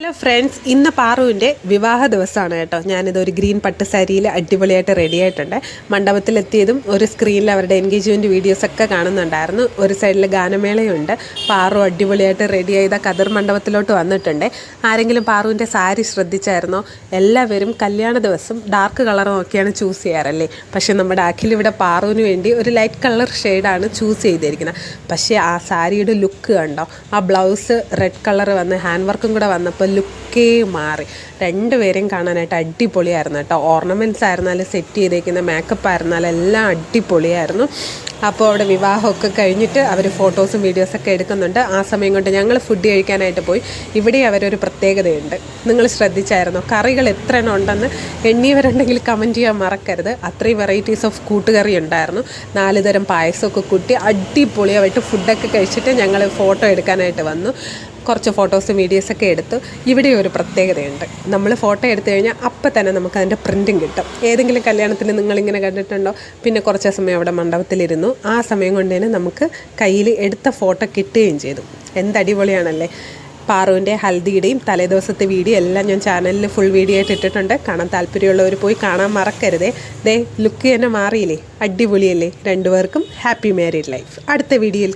Hello friends ഇന്ന് പാറുവിന്റെ വിവാഹ ദിവസമാണ് കേട്ടോ. ഞാനിത് ഒരു ഗ്രീൻ പട്ട് സാരിയിൽ അടിപൊളിയായിട്ട് റെഡി ആയിട്ടുണ്ട്. മണ്ഡപത്തിലെത്തിയതും ഒരു സ്ക്രീനിൽ അവരുടെ എൻഗേജ്മെന്റ് വീഡിയോസൊക്കെ കാണുന്നുണ്ടായിരുന്നു. ഒരു സൈഡിൽ ഗാനമേളയുണ്ട്. പാറു അടിപൊളിയായിട്ട് റെഡി ചെയ്ത കതിർ മണ്ഡപത്തിലോട്ട് വന്നിട്ടുണ്ട്. ആരെങ്കിലും പാറുവിന്റെ സാരി ശ്രദ്ധിച്ചായിരുന്നോ? എല്ലാവരും കല്യാണ ദിവസം ഡാർക്ക് കളർ നോക്കിയാണ് ചൂസ് ചെയ്യാറല്ലേ? പക്ഷേ നമ്മുടെ അഖിൽ ഇവിടെ പാറുവിന് വേണ്ടി ഒരു ലൈറ്റ് കളർ ഷെയ്ഡാണ് ചൂസ് ചെയ്തിരിക്കുന്നത്. പക്ഷേ ആ സാരിയുടെ ലുക്ക് കണ്ടോ? ആ ബ്ലൗസ് റെഡ് കളർ വന്ന് ഹാൻഡ് വർക്കും കൂടെ വന്നപ്പോൾ ലുക്കേ മാറി. രണ്ടുപേരെയും കാണാനായിട്ട് അടിപൊളിയായിരുന്നു കേട്ടോ. ഓർണമെന്റ്സ് ആയിരുന്നാലും സെറ്റ് ചെയ്തേക്കുന്ന മേക്കപ്പ് ആയിരുന്നാലും എല്ലാം അടിപൊളിയായിരുന്നു. അപ്പോൾ അവിടെ വിവാഹമൊക്കെ കഴിഞ്ഞിട്ട് അവർ ഫോട്ടോസും വീഡിയോസൊക്കെ എടുക്കുന്നുണ്ട്. ആ സമയം കൊണ്ട് ഞങ്ങൾ ഫുഡ് കഴിക്കാനായിട്ട് പോയി. ഇവിടെ അവരൊരു പ്രത്യേകതയുണ്ട്. നിങ്ങൾ ശ്രദ്ധിച്ചായിരുന്നോ? കറികൾ എത്ര എണ്ണം ഉണ്ടെന്ന് എണ്ണിയവരുണ്ടെങ്കിൽ കമന്റ് ചെയ്യാൻ മറക്കരുത്. അത്രയും വെറൈറ്റീസ് ഓഫ് കൂട്ടുകറി ഉണ്ടായിരുന്നു. നാല് തരം പായസമൊക്കെ കൂട്ടി അടിപൊളിയായിട്ട് ഫുഡൊക്കെ കഴിച്ചിട്ട് ഞങ്ങൾ ഫോട്ടോ എടുക്കാനായിട്ട് വന്നു. കുറച്ച് ഫോട്ടോസും വീഡിയോസൊക്കെ എടുത്ത് ഇവിടെ ഒരു പ്രത്യേകതയുണ്ട്. നമ്മൾ ഫോട്ടോ എടുത്തു കഴിഞ്ഞാൽ അപ്പം തന്നെ നമുക്ക് അതിന്റെ പ്രിന്റും കിട്ടും. ഏതെങ്കിലും കല്യാണത്തിന് നിങ്ങളിങ്ങനെ കണ്ടിട്ടുണ്ടോ? പിന്നെ കുറച്ച് സമയം അവിടെ മണ്ഡപത്തിലിരുന്നു. ആ സമയം കൊണ്ട് തന്നെ നമുക്ക് കയ്യിൽ എടുത്ത ഫോട്ടോ കിട്ടുകയും ചെയ്തു. എന്തടിപൊളിയാണല്ലേ പാറുവിന്റെ ഹൽദിയുടെയും തലേദിവസത്തെ വീഡിയോ എല്ലാം ഞാൻ ചാനലിൽ ഫുൾ വീഡിയോ ആയിട്ട് ഇട്ടിട്ടുണ്ട്. കാണാൻ താല്പര്യമുള്ളവർ പോയി കാണാൻ മറക്കരുതേ. ദേ ലുക്ക് തന്നെ മാറിയില്ലേ? അടിപൊളിയല്ലേ? രണ്ടുപേർക്കും ഹാപ്പി മാരീഡ് ലൈഫ് അടുത്ത വീഡിയോയിൽ